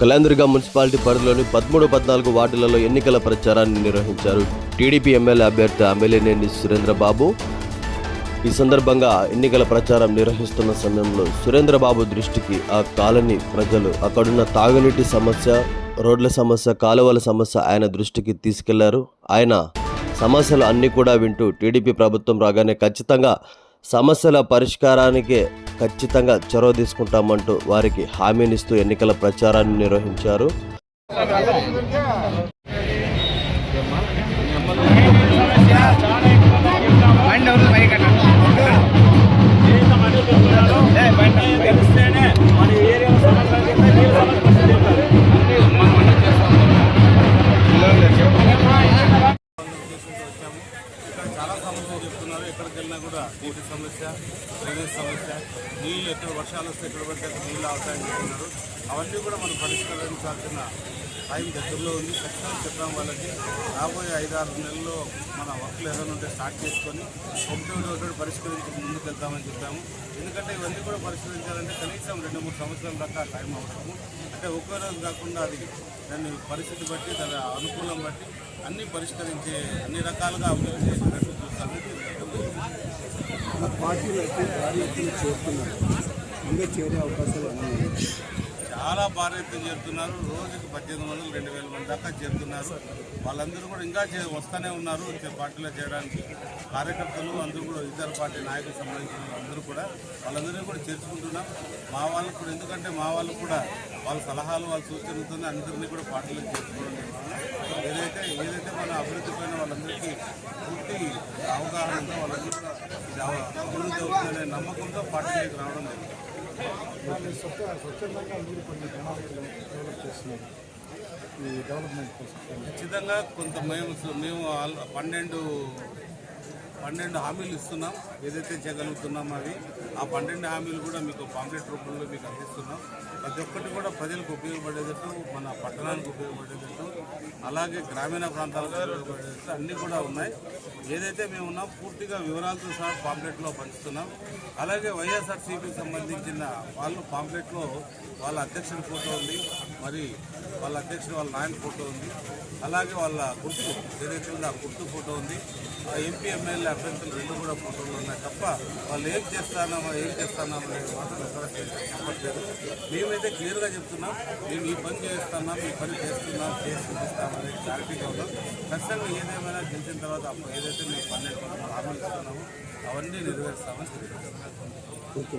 కలాందుర్గా municipality పరిధిలోని పదమూడు పద్నాలుగు వార్డులలో ఎన్నికల ప్రచారాన్ని నిర్వహించారు టీడీపీ ఎమ్మెల్యే అభ్యర్థి అమ్మెల్యేనేని సురేంద్రబాబు. ఈ సందర్భంగా ఎన్నికల ప్రచారం నిర్వహిస్తున్న సమయంలో సురేంద్రబాబు దృష్టికి ఆ కాలనీ ప్రజలు అక్కడున్న తాగునీటి సమస్య రోడ్ల సమస్య కాలువల సమస్య ఆయన దృష్టికి తీసుకెళ్ళారు. ఆయన సమస్యలు అన్నీ కూడా వింటూ టీడీపీ ప్రభుత్వం రాగానే ఖచ్చితంగా సమస్యల పరిష్కారానికే ఖచ్చితంగా చొరవ తీసుకుంటామంటూ వారికి హామీనిస్తూ ఎన్నికల ప్రచారాన్ని నిర్వహించారు. డ్రైనేజ్ సమస్య నీళ్ళు ఎక్కడ వర్షాలు వస్తే ఎక్కడ పడితే అక్కడ నీళ్ళు ఆదాయం చేస్తున్నారు అవన్నీ కూడా మనం పరిష్కరించాల్సిన టైం దగ్గరలో ఉంది. ఖచ్చితంగా చెప్పడం వాళ్ళకి రాబోయే ఐదారు నెలల్లో మన వర్క్లు ఏదైనా ఉంటే స్టార్ట్ చేసుకొని ఒకటి ఒకటి పరిష్కరించి ముందుకు వెళ్తామని చెప్పాము. ఎందుకంటే ఇవన్నీ కూడా పరిష్కరించాలంటే కనీసం రెండు మూడు సంవత్సరాల దాకా టైం అవసరము. అంటే ఒకే రోజు కాకుండా అది దాన్ని పరిస్థితి బట్టి దాని అనుకూలం బట్టి అన్నీ పరిష్కరించే అన్ని రకాలుగా అభివృద్ధి చేసినట్టు చూస్తాము. పార్టీలు అయితే భారీ ఎత్తున చేరుతున్నారు. ఇంకా చేరే అవకాశాలు ఉన్నాయి చాలా భారీ ఎత్తున చేరుతున్నారు. రోజుకి పద్దెనిమిది వందలు రెండు వేల మంది దాకా చేరుతున్నారు. వాళ్ళందరూ కూడా ఇంకా చే వస్తూనే ఉన్నారు. పార్టీలో చేయడానికి కార్యకర్తలు అందరూ కూడా ఇతర పార్టీ నాయకులకు సంబంధించిన అందరూ కూడా వాళ్ళందరినీ కూడా చేర్చుకుంటున్నాం. మా వాళ్ళకు కూడా ఎందుకంటే మా వాళ్ళు కూడా వాళ్ళ సలహాలు వాళ్ళ సూచనలతో అందరినీ కూడా పార్టీలో చేర్చుకోవడం ఏదైతే ఏదైతే మన అభివృద్ధి పైన వాళ్ళందరికీ పూర్తి అవగాహన ఉందో వాళ్ళందరూ కూడా అభివృద్ధి అవుతుందనే నమ్మకంతో పార్టీలోకి రావడం స్వచ్ఛందంగా కొన్ని ప్రణాళికలు డెవలప్ చేస్తున్నారు ఈ డెవలప్మెంట్ కోసం ఖచ్చితంగా కొంత మేము మేము ఆల్- పన్నెండు పన్నెండు హామీలు ఇస్తున్నాం. ఏదైతే చేయగలుగుతున్నాం అవి ఆ పన్నెండు హామీలు కూడా మీకు పాంప్లెట్ రూపంలో మీకు అందిస్తున్నాం. ప్రతి ఒక్కటి కూడా ప్రజలకు ఉపయోగపడేటట్టు మన పట్టణానికి ఉపయోగపడేటట్టు అలాగే గ్రామీణ ప్రాంతాలకు ఉపయోగపడేటట్టు అన్నీ కూడా ఉన్నాయి. ఏదైతే మేము ఉన్నాం పూర్తిగా వివరాలతో సహా పాంప్లెట్లో పంచుతున్నాం. అలాగే వైఎస్ఆర్సీపీకి సంబంధించిన వాళ్ళు పాంప్లెట్లో వాళ్ళ అధ్యక్షుడి ఫోటో ఉంది. మరి వాళ్ళ అధ్యక్షుడు వాళ్ళ నాయన ఫోటో ఉంది. అలాగే వాళ్ళ గుర్తు ఏదైతే ఉందో ఆ గుర్తు ఫోటో ఉంది. ఎంపీ ఎమ్మెల్యే అభ్యర్థులు రెండు కూడా ఫోటోలు ఉన్నాయి తప్ప వాళ్ళు ఏం చేస్తానామో ఏం చేస్తానామో అనేది మాత్రం ఎక్కడ చెప్పట్లేదు. మేమైతే క్లియర్గా చెప్తున్నాం మేము ఈ పని చేస్తున్నాం ఈ పని చేస్తున్నాం చేసి చూపిస్తాం అనేది క్లారిటీగా ఉన్నాం ఖచ్చితంగా ఏదేమైనా గెలిచిన తర్వాత అప్పుడు ఏదైతే మేము పన్నెండు పదమూడు హామీలు ఇస్తున్నామో అవన్నీ నెరవేరుస్తామని తెలియజేస్తున్నాం ఓకే